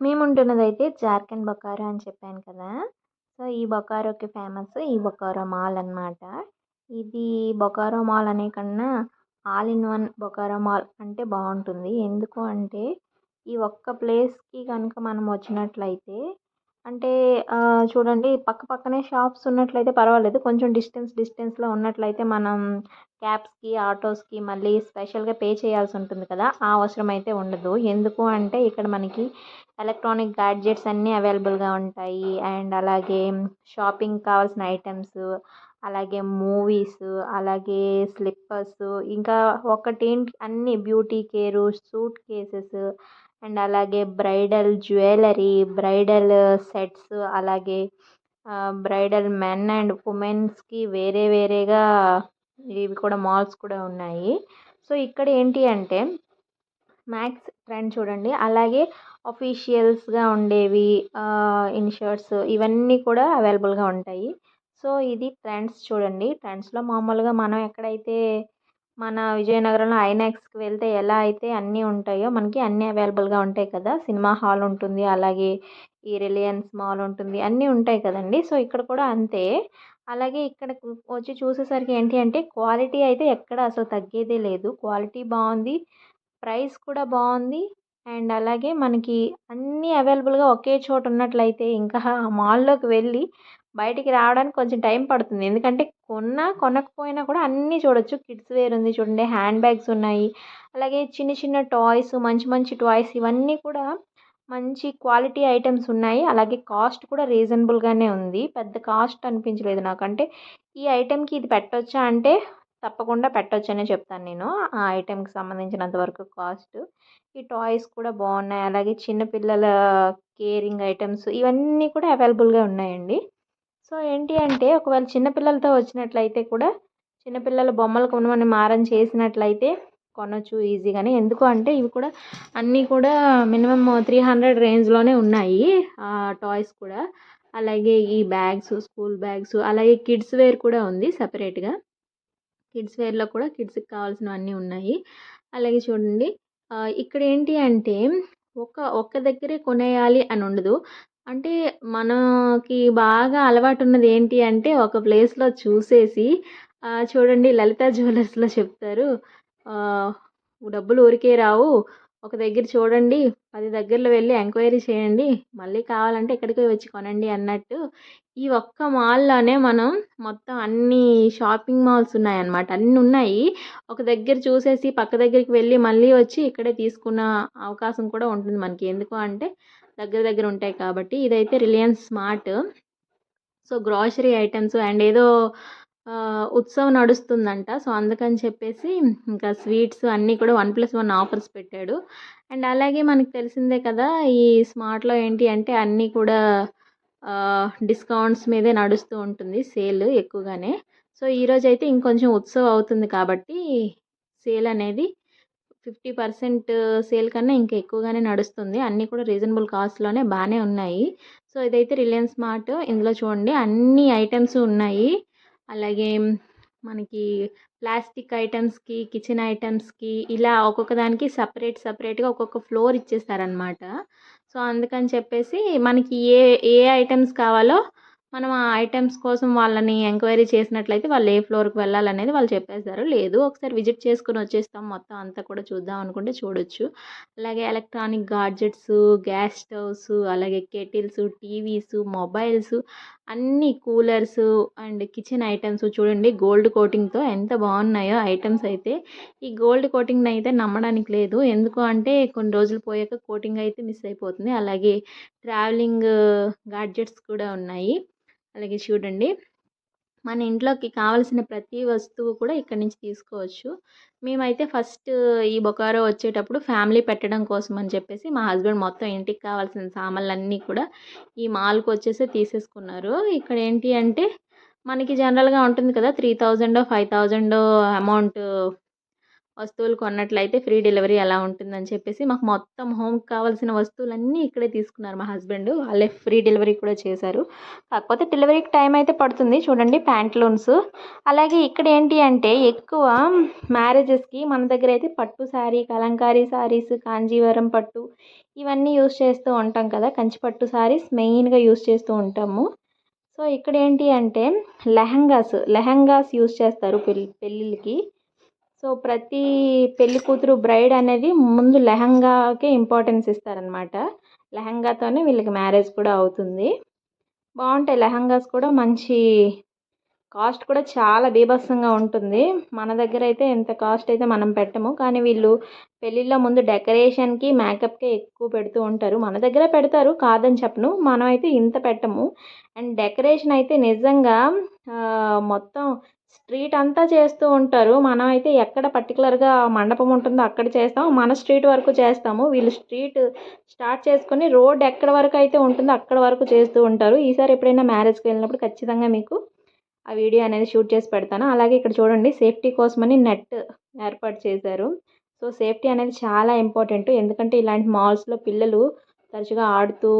మేము ఉంటున్నదైతే జార్ఖండ్ బొకారో అని చెప్పాను కదా. సో ఈ బొకారోకి ఫేమస్ ఈ బొకారో మాల్ అనమాట ఇది బొకారో మాల్ అనే కన్నా all in one Bokaro mall అంటే బాగుంటుంది. ఎందుకు అంటే ఈ ఒక్క ప్లేస్కి కనుక మనం వచ్చినట్లయితే అంటే చూడండి పక్క పక్కనే షాప్స్ ఉన్నట్లయితే పర్వాలేదు. కొంచెం డిస్టెన్స్ డిస్టెన్స్లో ఉన్నట్లయితే మనం క్యాబ్స్కి ఆటోస్కి మళ్ళీ స్పెషల్గా పే చేయాల్సి ఉంటుంది కదా. ఆ అవసరం అయితే ఉండదు. ఎందుకు అంటే ఇక్కడ మనకి ఎలక్ట్రానిక్ గ్యాడ్జెట్స్ అన్నీ అవైలబుల్గా ఉంటాయి. అండ్ అలాగే షాపింగ్ కావాల్సిన ఐటమ్స్ అలాగే మూవీస్ అలాగే స్లిప్పర్స్ ఇంకా ఒకటేంటి అన్ని beauty care suitcases and అలాగే బ్రైడల్ జ్యువెలరీ బ్రైడల్ సెట్స్ అలాగే బ్రైడల్ మెన్ అండ్ ఉమెన్స్కి వేరే వేరేగా ఇవి కూడా మాల్స్ కూడా ఉన్నాయి. సో ఇక్కడ ఏంటి అంటే మ్యాక్స్ ట్రెండ్ చూడండి. అలాగే అఫీషియల్స్గా ఉండేవి ఇన్షర్ట్స్ ఇవన్నీ కూడా అవైలబుల్గా ఉంటాయి. సో ఇది ట్రెండ్స్ చూడండి. ట్రెండ్స్లో మామూలుగా మనం ఎక్కడైతే మన విజయనగరంలో ఐనాక్స్కి వెళ్తే ఎలా అయితే అన్నీ ఉంటాయో మనకి అన్నీ అవైలబుల్గా ఉంటాయి కదా. సినిమా హాల్ ఉంటుంది అలాగే ఈ రిలయన్స్ మాల్ ఉంటుంది అన్నీ ఉంటాయి కదండి. సో ఇక్కడ కూడా అంతే. అలాగే ఇక్కడ వచ్చి చూసేసరికి ఏంటి అంటే క్వాలిటీ అయితే ఎక్కడ అసలు తగ్గేదే లేదు. క్వాలిటీ బాగుంది ప్రైస్ కూడా బాగుంది అండ్ అలాగే మనకి అన్నీ అవైలబుల్గా ఒకే చోట ఉన్నట్లయితే ఇంకా మాల్లోకి వెళ్ళి బయటికి రావడానికి కొంచెం టైం పడుతుంది. ఎందుకంటే కొన్నా కొనకపోయినా కూడా అన్నీ చూడొచ్చు. కిడ్స్ వేర్ ఉంది చూడండి హ్యాండ్ బ్యాగ్స్ ఉన్నాయి. అలాగే చిన్న చిన్న టాయ్స్ మంచి మంచి టాయ్స్ ఇవన్నీ కూడా మంచి క్వాలిటీ ఐటమ్స్ ఉన్నాయి. అలాగే కాస్ట్ కూడా రీజనబుల్గానే ఉంది. పెద్ద కాస్ట్ అనిపించలేదు నాకు అంటే ఈ ఐటెంకి ఇది పెట్టొచ్చా అంటే తప్పకుండా పెట్టొచ్చనే చెప్తాను నేను. ఆ ఐటెంకి సంబంధించినంత వరకు కాస్ట్. ఈ టాయ్స్ కూడా బాగున్నాయి. అలాగే చిన్నపిల్లల కేరింగ్ ఐటమ్స్ ఇవన్నీ కూడా అవైలబుల్గా ఉన్నాయండి. సో ఏంటి అంటే ఒకవేళ చిన్నపిల్లలతో వచ్చినట్లయితే కూడా చిన్నపిల్లల బొమ్మలు కొనమని మారం చేసినట్లయితే కొనొచ్చు ఈజీగానే. ఎందుకు అంటే ఇవి కూడా అన్నీ కూడా మినిమం త్రీ హండ్రెడ్ రేంజ్లోనే ఉన్నాయి. టాయ్స్ కూడా. అలాగే ఈ బ్యాగ్స్ స్కూల్ బ్యాగ్స్ అలాగే కిడ్స్ వేర్ కూడా ఉంది సపరేట్గా. కిడ్స్ వేర్లో కూడా కిడ్స్కి కావాల్సినవన్నీ ఉన్నాయి. అలాగే చూడండి ఇక్కడ ఏంటి అంటే ఒక ఒక్క దగ్గరే కొనేయాలి అని ఉండదు. అంటే మనకి బాగా అలవాటు ఉన్నది ఏంటి అంటే ఒక ప్లేస్లో చూసేసి చూడండి లలిత జ్యువెలర్స్లో చెప్తారు. డబ్బులు ఊరికే రావు. ఒక దగ్గర చూడండి పది దగ్గరలో వెళ్ళి ఎంక్వైరీ చేయండి. మళ్ళీ కావాలంటే ఇక్కడికి వచ్చి కొనండి అన్నట్టు. ఈ ఒక్క మాల్లోనే మనం మొత్తం అన్ని షాపింగ్ మాల్స్ ఉన్నాయన్నమాట. అన్నీ ఉన్నాయి. ఒక దగ్గర చూసేసి పక్క దగ్గరికి వెళ్ళి మళ్ళీ వచ్చి ఇక్కడే తీసుకున్న అవకాశం కూడా ఉంటుంది మనకి. ఎందుకు అంటే దగ్గర దగ్గర ఉంటాయి కాబట్టి ఇదైతే Reliance smart so grocery items and ఏదో ఉత్సవం నడుస్తుందంట. సో అందుకని చెప్పేసి ఇంకా స్వీట్స్ అన్నీ కూడా వన్ ప్లస్ వన్ ఆఫర్స్ పెట్టాడు. అండ్ అలాగే మనకు తెలిసిందే కదా ఈ స్మార్ట్లో ఏంటి అంటే అన్నీ కూడా డిస్కౌంట్స్ మీదే నడుస్తూ ఉంటుంది సేల్ ఎక్కువగానే. సో ఈరోజు అయితే ఇంకొంచెం ఉత్సవం అవుతుంది కాబట్టి సేల్ అనేది ఫిఫ్టీ పర్సెంట్ సేల్ కన్నా ఇంకా ఎక్కువగానే నడుస్తుంది. అన్నీ కూడా రీజనబుల్ కాస్ట్లోనే బాగానే ఉన్నాయి. సో ఇదైతే రిలయన్స్ మార్ట్ ఇందులో చూడండి. అన్ని ఐటమ్స్ ఉన్నాయి. అలాగే మనకి ప్లాస్టిక్ ఐటమ్స్కి కిచెన్ ఐటమ్స్కి ఇలా ఒక్కొక్క దానికి సపరేట్ సపరేట్గా ఒక్కొక్క ఫ్లోర్ ఇచ్చేస్తారనమాట సో అందుకని చెప్పేసి మనకి ఏ ఏ ఐటమ్స్ కావాలో మనం ఆ ఐటమ్స్ కోసం వాళ్ళని ఎంక్వైరీ చేసినట్లయితే వాళ్ళు ఏ ఫ్లోర్కి వెళ్ళాలనేది వాళ్ళు చెప్పేస్తారు లేదు ఒకసారి విజిట్ చేసుకుని వచ్చేస్తాం మొత్తం అంతా కూడా చూద్దాం అనుకుంటే చూడొచ్చు. అలాగే ఎలక్ట్రానిక్ గాడ్జెట్స్ గ్యాస్ స్టవ్స్ అలాగే కెటిల్స్ టీవీస్ మొబైల్స్ అన్ని కూలర్స్ అండ్ కిచెన్ ఐటమ్స్ చూడండి. గోల్డ్ కోటింగ్తో ఎంత బాగున్నాయో ఐటమ్స్ అయితే. ఈ గోల్డ్ కోటింగ్ అయితే నమ్మడానికి లేదు. ఎందుకు అంటే కొన్ని రోజులు పోయాక కోటింగ్ అయితే మిస్ అయిపోతుంది. అలాగే ట్రావెలింగ్ గాడ్జెట్స్ కూడా ఉన్నాయి. అలాగే చూడండి. మన ఇంట్లోకి కావాల్సిన ప్రతి వస్తువు కూడా ఇక్కడ నుంచి తీసుకోవచ్చు. మేమైతే ఫస్ట్ ఈ బొకారో వచ్చేటప్పుడు ఫ్యామిలీ పెట్టడం కోసం అని చెప్పేసి మా హస్బెండ్ మొత్తం ఇంటికి కావాల్సిన సామాన్లు అన్నీ కూడా ఈ మాల్కి వచ్చేసి తీసేసుకున్నారు. ఇక్కడ ఏంటి అంటే మనకి జనరల్గా ఉంటుంది కదా three thousand five thousand amount వస్తువులు కొన్నట్లయితే ఫ్రీ డెలివరీ ఎలా ఉంటుందని చెప్పేసి మాకు మొత్తం హోమ్కి కావాల్సిన వస్తువులన్నీ ఇక్కడే తీసుకున్నారు మా హస్బెండ్. వాళ్ళే ఫ్రీ డెలివరీ కూడా చేశారు. కాకపోతే డెలివరీకి టైం అయితే పడుతుంది. చూడండి ప్యాంట్లూన్స్. అలాగే ఇక్కడ ఏంటి అంటే ఎక్కువ మ్యారేజెస్కి మన దగ్గర అయితే పట్టు శారీ కలంకారీ శారీస్ కాంజీవరం పట్టు ఇవన్నీ యూస్ చేస్తూ ఉంటాం కదా. కంచి పట్టు శారీస్ మెయిన్గా యూస్ చేస్తూ ఉంటాము. సో ఇక్కడ ఏంటి అంటే లెహంగాస్ లెహంగాస్ యూస్ చేస్తారు పెళ్ళి పెళ్ళిళ్ళకి. సో ప్రతి పెళ్ళి కూతురు బ్రైడ్ అనేది ముందు లెహంగాకే ఇంపార్టెన్స్ ఇస్తారనమాట లెహంగాతోనే వీళ్ళకి మ్యారేజ్ కూడా అవుతుంది. బాగుంటాయి లెహంగాస్ కూడా మంచి కాస్ట్ కూడా చాలా బీభత్సంగా ఉంటుంది. మన దగ్గర అయితే ఎంత కాస్ట్ అయితే మనం పెట్టము. కానీ వీళ్ళు పెళ్ళిళ్ళ ముందు డెకరేషన్కి మేకప్కే ఎక్కువ పెడుతూ ఉంటారు. మన దగ్గర పెడతారు కాదని చెప్పను. మనం అయితే ఇంత పెట్టము. అండ్ డెకరేషన్ అయితే నిజంగా మొత్తం స్ట్రీట్ అంతా చేస్తూ ఉంటారు. మనం అయితే ఎక్కడ పర్టికులర్గా మండపం ఉంటుందో అక్కడ చేస్తాం. మన స్ట్రీట్ వరకు చేస్తాము. వీళ్ళు స్ట్రీట్ స్టార్ట్ చేసుకుని రోడ్ ఎక్కడ వరకు అయితే ఉంటుందో అక్కడ వరకు చేస్తూ ఉంటారు. ఈసారి ఎప్పుడైనా మ్యారేజ్కి వెళ్ళినప్పుడు ఖచ్చితంగా మీకు ఆ వీడియో అనేది షూట్ చేసి పెడతాను. అలాగే ఇక్కడ చూడండి సేఫ్టీ కోసమని నెట్ ఏర్పాటు చేశారు. సో సేఫ్టీ అనేది చాలా ఇంపార్టెంట్. ఎందుకంటే ఇలాంటి మాల్స్లో పిల్లలు తరచుగా ఆడుతూ